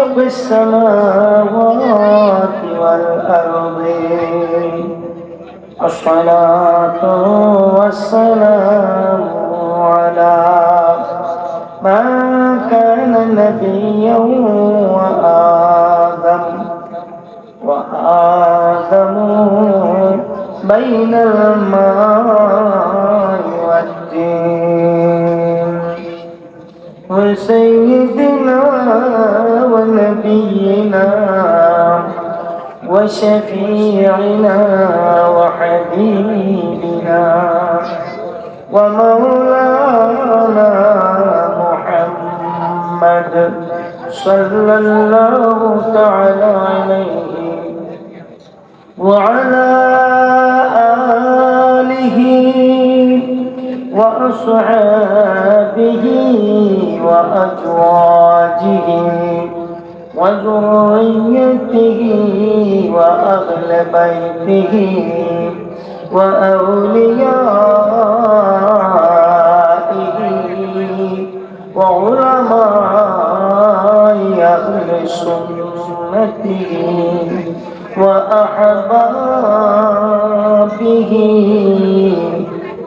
خالق السماوات والأرض. الصلاة والسلام على من كان نبيا وآدم وآدم بين الماء والدين. وسيدنا ونبينا وشفيعنا وحبيبنا ومولانا محمد صلى الله تعالى عليه وعلى آله وأصحابه وأزواجه وذريته وأهل بيته وأوليائه وعلماء أهل سنته وأحبابه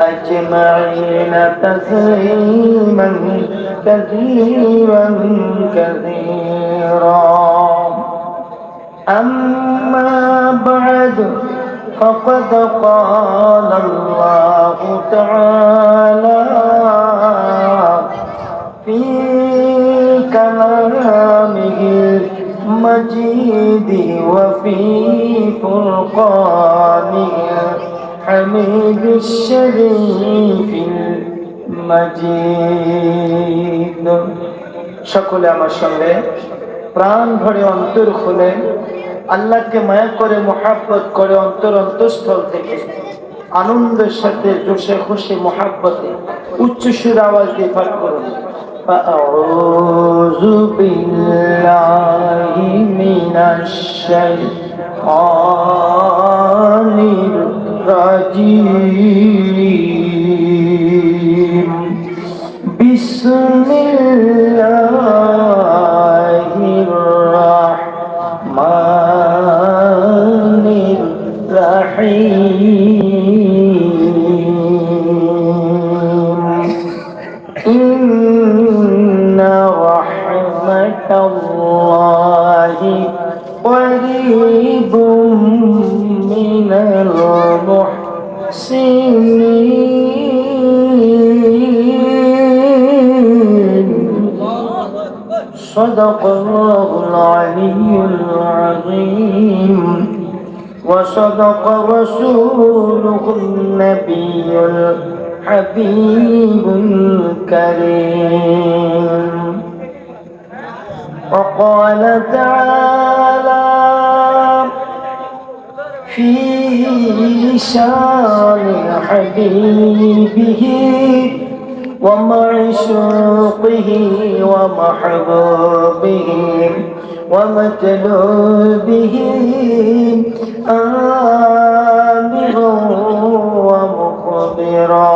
أجمعين تسليما كثيرا كثيرا أما بعد فقد قال الله تعالى في كلامه المجيد وفي فرقانه الحميد الشريف المجيد সকলে আমার সঙ্গে প্রাণ ভরে অন্তর খুলে আল্লাহকে মায়া করে মোহাব্বত করে অন্তর অন্তঃস্থল থেকে আনন্দের সাথে জোশে খুশি মোহাব্বতে উচ্চ সুর আওয়াজ দিয়ে পাঠ করুন أعوذ بالله من الشيطان الرجيم بسم الله قريب من المحسنين. صدق الله العلي العظيم. وصدق رسوله النبي الحبيب الكريم. وقال تعالى في شان حبيبه ومعشوقه ومحبوبه ومطلوبه آمرا ومخبرا.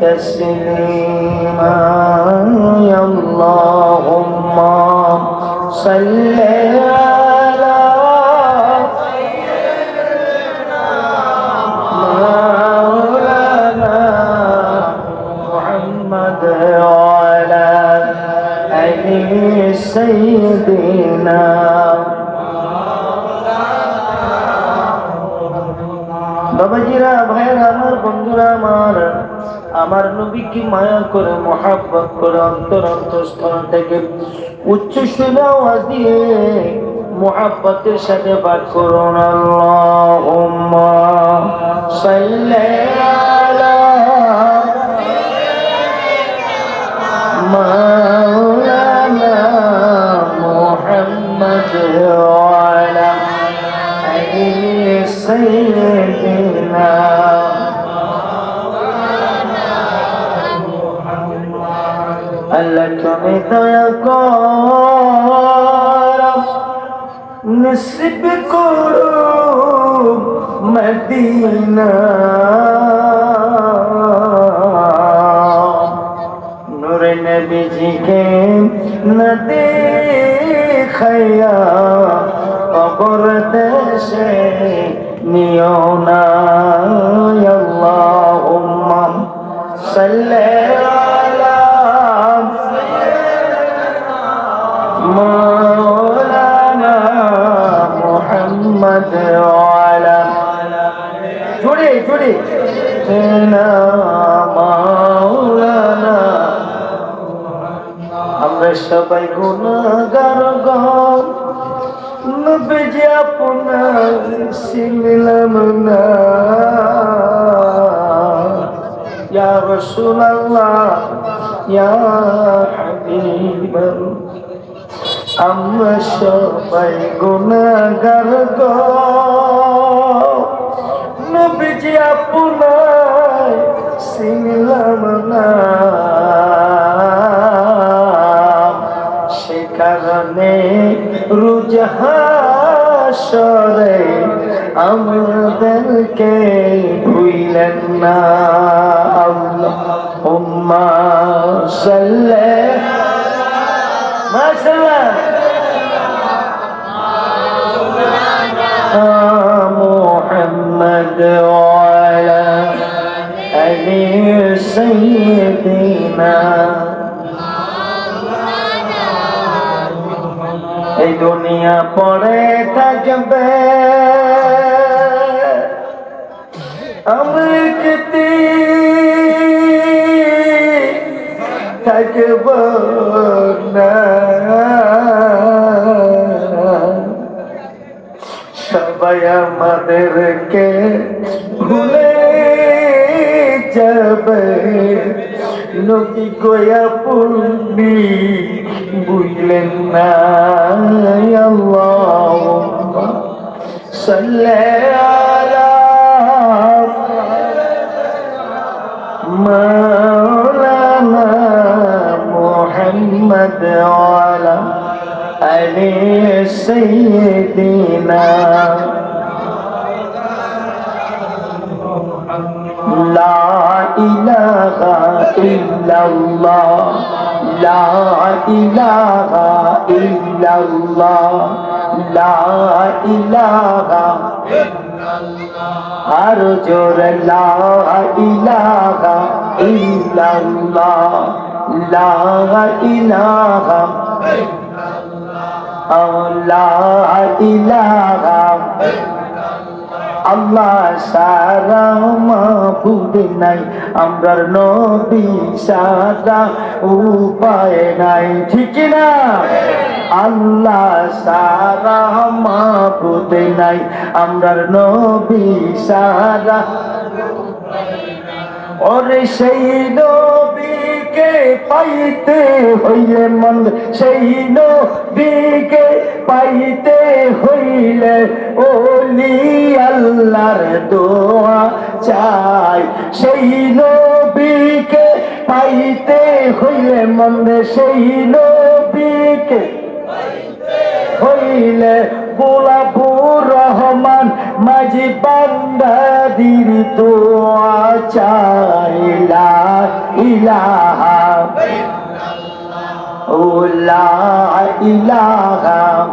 تسليما يا اللهم صل নবীকে মায়া করে, মহাব্বত করে, অন্তর অন্তঃস্থল থেকে উচ্চ সুরে আওয়াজ দিয়ে মহাব্বতের সাথে পাঠ করুন আল্লাহুম্মা সাল্লি আলা মাওলানা নসিব করো মদিনা নূর নবীজিকে ন দেখায়া কবর দেশে নিও না আল্লাহুম্মা সাল্লি সবাই গুণাগার নবীজি আপনার ছিলাম না। হাবিবাল্লাহ আমরা সবাই গুণাগার গো আমাদেরকে ভুইলেন না আল্লাহ উম্মা সাল্লাল্লাহু ما شاء الله محمد وعلى آل سيدنا থাকব না সবাই আমাদেরকে ভুলে যাবে। নদী গয়া পূর্ণি বুঝলেন না আল্লাহ সাল্লাল্লাহু سيدنا لا إله إلا الله لا إله إلا الله لا إله আর জোর লা ইলাহা ইল্লাল্লাহ লা ইলাহা লা ইলাহা আল্লাহ সারা মাহবুদ নাই, আমরার নবী সারা উপায় নাই, ঠিক না আল্লাহ সারা মাহবুদ নাই, আমরার নবী সারা ওরে সেই নবীকে পাইতে হইলে মন সেই নবীকে পাইতে হইলে ওলি আল্লাহর দোয়া চাই। সেই নবীকে পাইতে হইলে মন সেই নবীকে হইলে গোলাপুর রহমান মাঝি বান্দাদির দোয়া চাইলা, ইলাহা। ও লা ইলাহা।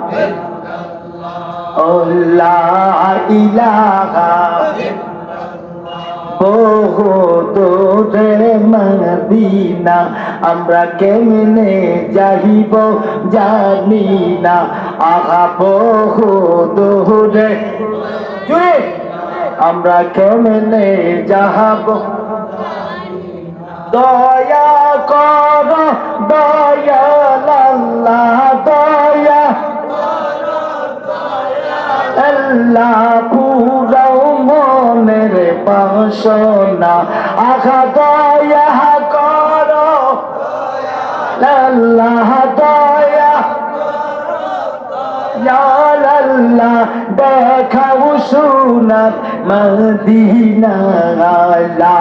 ও লা ইলাহা। বহু দূরে মদিনা, আমরা কেমনে যাইব জানি না। আহা, বহু দূরে। আমরা কেমনে যাহাব? দয়া কর, দয়া লাল্লা, দয়া। আল্লাহ, পুরাও মনের বাসনা। আখা দয়া কর। আল্লাহ দয়া। আল্লাহ দেখাও সুনাত মদিনা লা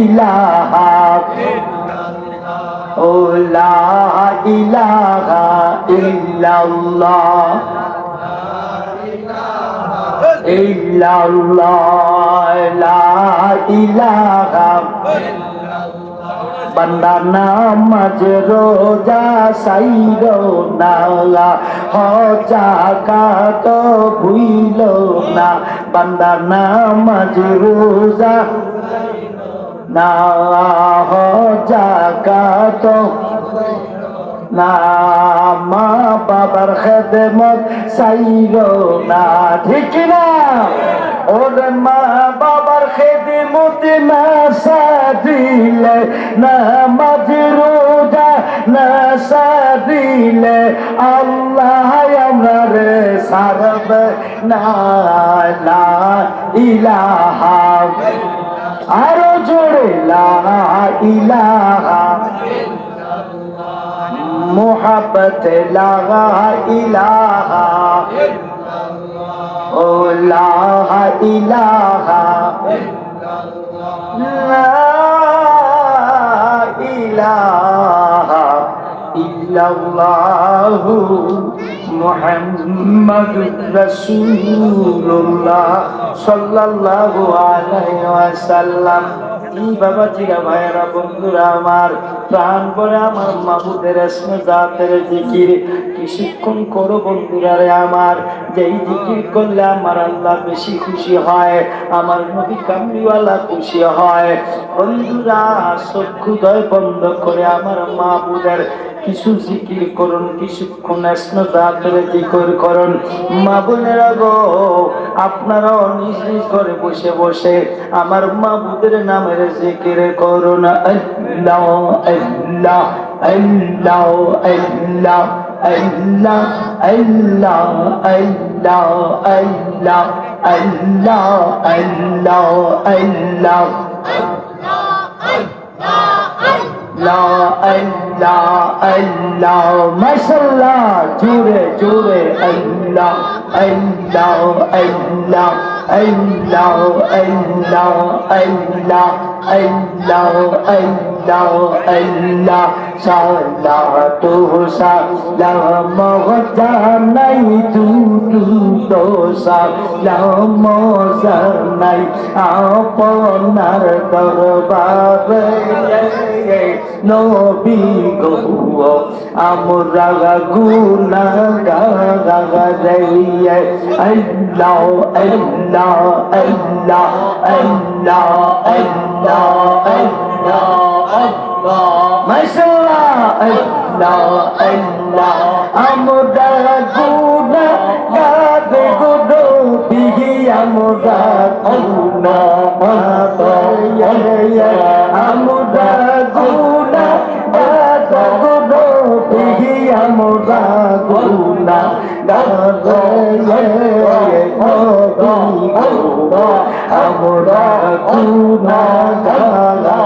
ইলাহা ও লা ইলাহা ইল্লাল্লাহ। ইল্লাল্লাহ লা ইলাহা বান্দা নামাজ রোজা সাইর না হজা কাত ভুইল না। বান্দা নামাজ রোজা না হজা কাত না। মা বাবার খেদমত সাইর না। ঠিক না ওর মা বাবার খেদমত না সাদিলে না মাঝ রোজা, না সাদিলে, আল্লাহ আমরা রে সারব, না ইলাহা। আরও জোরে, লা ইলাহা। মোহাবত লাগা ইলাহা। ও লাহা ইলাহা। ইলাহা ইল্লাল্লাহু মুহাম্মাদুর রাসূলুল্লাহ সাল্লাল্লাহু আলাইহি ওয়াসাল্লাম। এই বাবা জিরা ভাইরা বন্ধুরা আমার প্রাণ করে আমার মাবুদের জাতের জিকির। কিছুক্ষণ করো বন্ধুরা রে আমার? যেই জিকির করলে আমার আল্লাহ বেশি খুশি হয়, আমার নবী কামলিওয়ালা খুশি হয়। বন্ধুরা বন্ধ করে আমার মাবুদের কিছু জিকির করুন কিছুক্ষণ এসমে জাতের জিকির করুন। মা গো নিজ নিজ ঘরে বসে বসে আমার মাবুদের নামের জিকির করুন। আল্লাহ আল্লাহ আল্লাহ আল্লাহ আল্লাহ আল্লাহ আল্লাহ আল্লাহ আল্লাহ আল্লাহ আল্লাহ লা আল্লাহ আল্লাহ মাশাআল্লাহ জোরে জোরে আল্লাহ আল্লাহ আল্লাহ আল্লাহ আল্লাহ আল্লাহ আল্লাহ আল্লাহ আল্লাহ সালাতু সালাম জানাই তুতু দোসা লাম জানাই আপনার দরবারে নবী গো আমরা গুনা আল্লাহ আল্লাহ আল্লাহ আল্লাহ আল্লাহ আল্লাহ মাশাআল্লাহ আল্লাহ আল্লাহ আমরা গুনা গাবে গুনো বিহি আমরা গুনা আমরা গুনা গাবে গুনো বিহি আমরা গুনা গাবে আমরা গুনা গাবে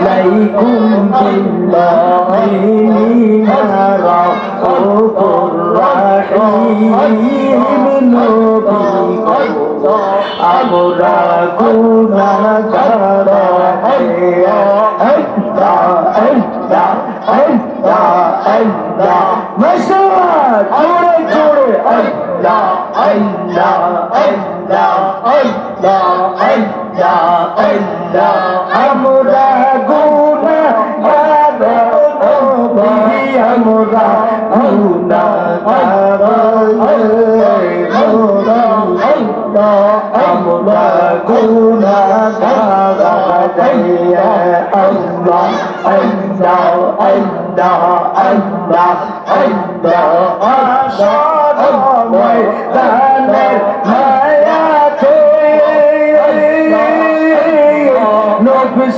عليكم بالله نارا الرحيم نبيكم আমরা গুণাগার আমরা জোরে আল্লাহ আল্লাহ আল্লাহ আল্লাহ আল্লাহ আমরা নবী আমরা গুনাহগার আমরা গুনাহগার আল্লাহ আল্লাহ আল্লাহ আল্লাহ আল্লাহ আশারময় দানের মায়াতে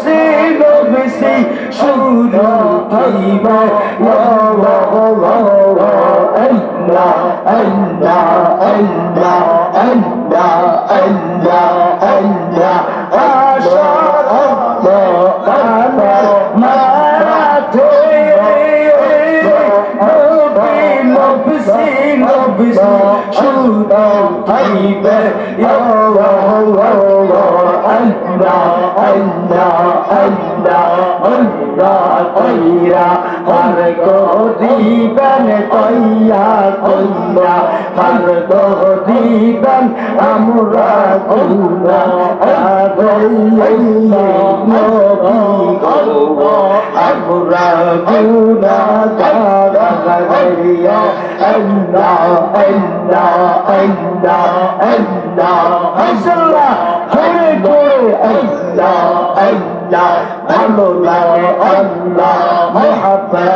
বেশি গো বেশি সূর্য আইব আল্লাহ আল্লাহ আল্লাহ আল্লাহ আল্লাহ আল্লাহ দিবেন কইয়া কইরা হর গো দিবেন আমরা গো আমরা গুনা গারা গারিয়া আল্লাহ আল্লাহ আল্লাহ আল্লাহ আল্লাহ করে করে আল্লাহ আল্লাহ ভালো লাগে আল্লাহ মোহাব্বত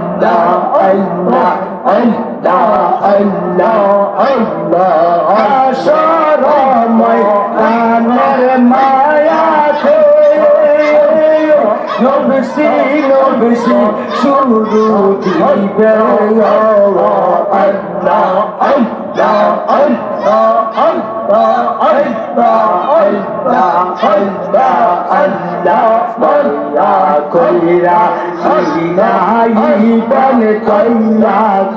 নবসি নবসি শুরু দিবে আল্লাহ আল্লাহ আল্লাহ। আল্লাহ আল্লাহ আল্লাহ আল্লাহ আল্লাহ বল্লা কইরা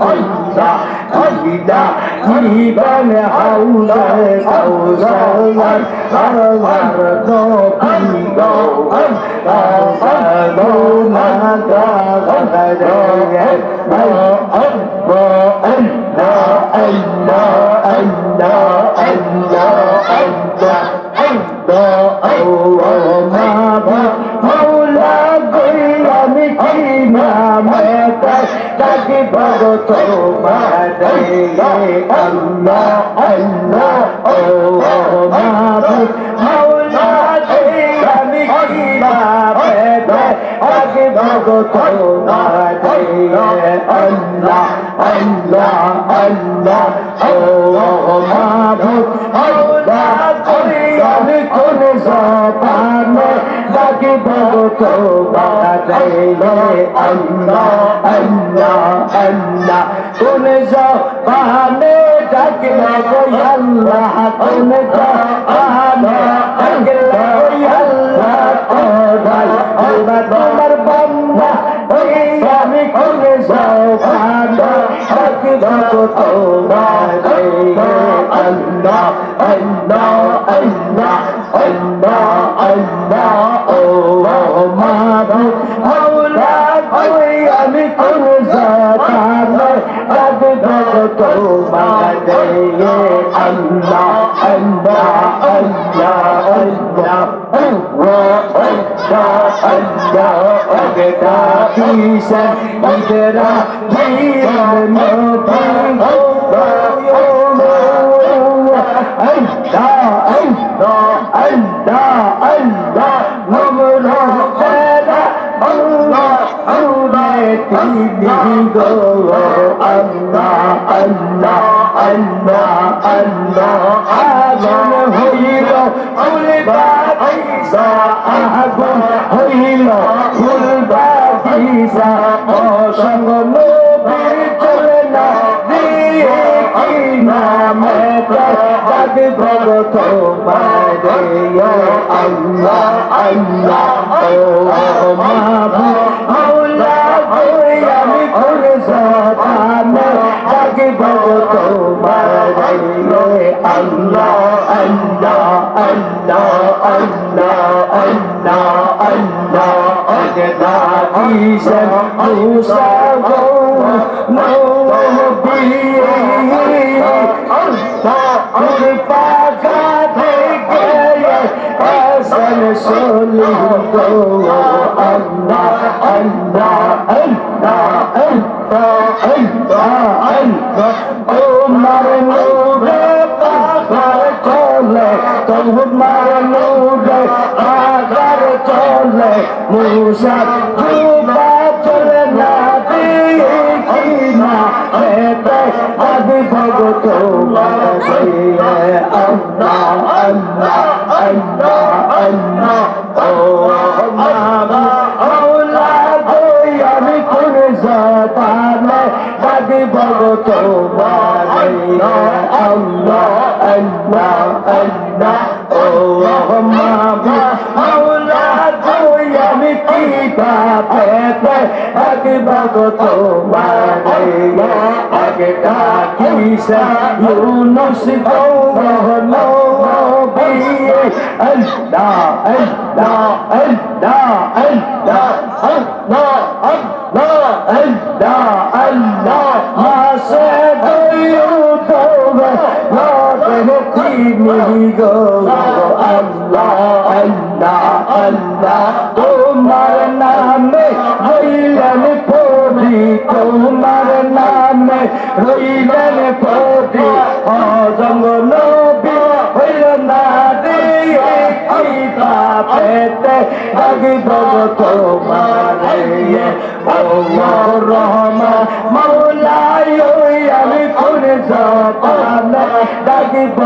কইরা হাবিদা জীবন হাউলায় কাউজালার আরবার নবী গৌর কাবাদো না গাগাদায় বআন বআন লা আইলা আইলা আইলা আইলা ভগ তোমারে আল্লাহ আল্লাহ, ও মাহবুব মাওলা আমি কি পাবে আগে ভগ তোমারে আল্লাহ আল্লাহ আল্লাহ, ও মাহবুব মাওলা আমি কোন জবানে আগে ভগ আল্লাহ। কোন জবানে ডাকলা গো আল্লাহ। কোন জবানে ডাকলে কিসন ইদরা জীবন নবী আল্লাহ আল্লাহ আল্লাহ আল্লাহ নমর তেরা আল্লাহ আল্লাহ তিনি গো আল্লাহ আল্লাহ আল্লাহ আল্লাহ আগুন হইল আগুন হইল ফুলবা পয়সা অসঙ্গ নবীর চলে না দিয়ে কি নামে জাগ ভগত মারে আল্লাহ আল্লাহ, ও মাওলা কই আমি কোন সাতানে জাগ ভগত আল্লাহ আল্লাহ আল্লাহ আল্লাহ আল্লাহ ঈশা মুসা নবী আল্লাহ কৃপা গাধে গয়ে হাসান সোলি গো আল্লাহ আল্লাহ আল্লাহ আল্লাহ আল্লাহ আল্লাহ তোমার নূরে পাখা চলে তোমার নূরে চলে মুসা খুবা চলে না না হেতে আদি ভগত আল্লাহ আল্লাহ আল্লাহ আল্লাহ ও ডাকিসা ইউনুস গৌরহনো বিয়ে আল্লাহ আল্লাহ আল্লাহ আল্লাহ আল্লাহ আল্লাহ আল্লাহ আল্লাহ। মাসে দইউ তোবে লাগে তিনি গো আল্লাহ আল্লাহ আল্লাহ, তোমার নামে হইলেন তোমার নামে রইলেন পতি অজঙ্গ নবী হইল নারী। পেতে আগিদব তোমার ইয়ে। রহমা মৌলাই আমি কোন জপানা ডাকিব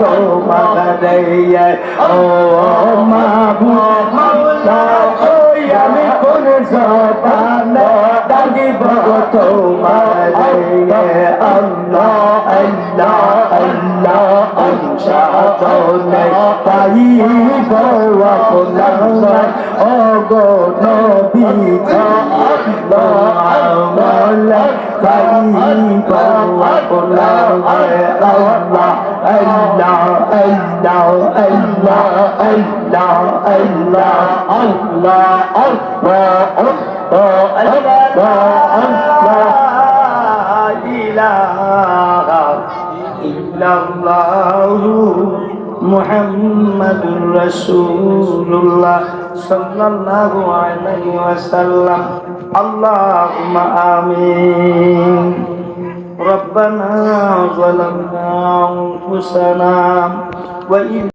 তোমার ইয়ে। ও মা মৌলা আমি কোন জপানা ভগত মারে আল্লাহ আল্লাহ আল্লাহ অংশাতনে তাই গোয়া কোলাঙ্গার ও গো নবী আল্লাহ আমলা তাই আল্লাহ আল্লাহ আল্লাহ আল্লাহ আল্লাহ আল্লাহ ইলাহা ইল্লাল্লাহু মুহাম্মাদুর রাসূলুল্লাহ সাল্লাল্লাহু আলাইহি ওয়াসাল্লাম আল্লাহুম্মা আমিন ربنا ظلمنا أنفسنا وإن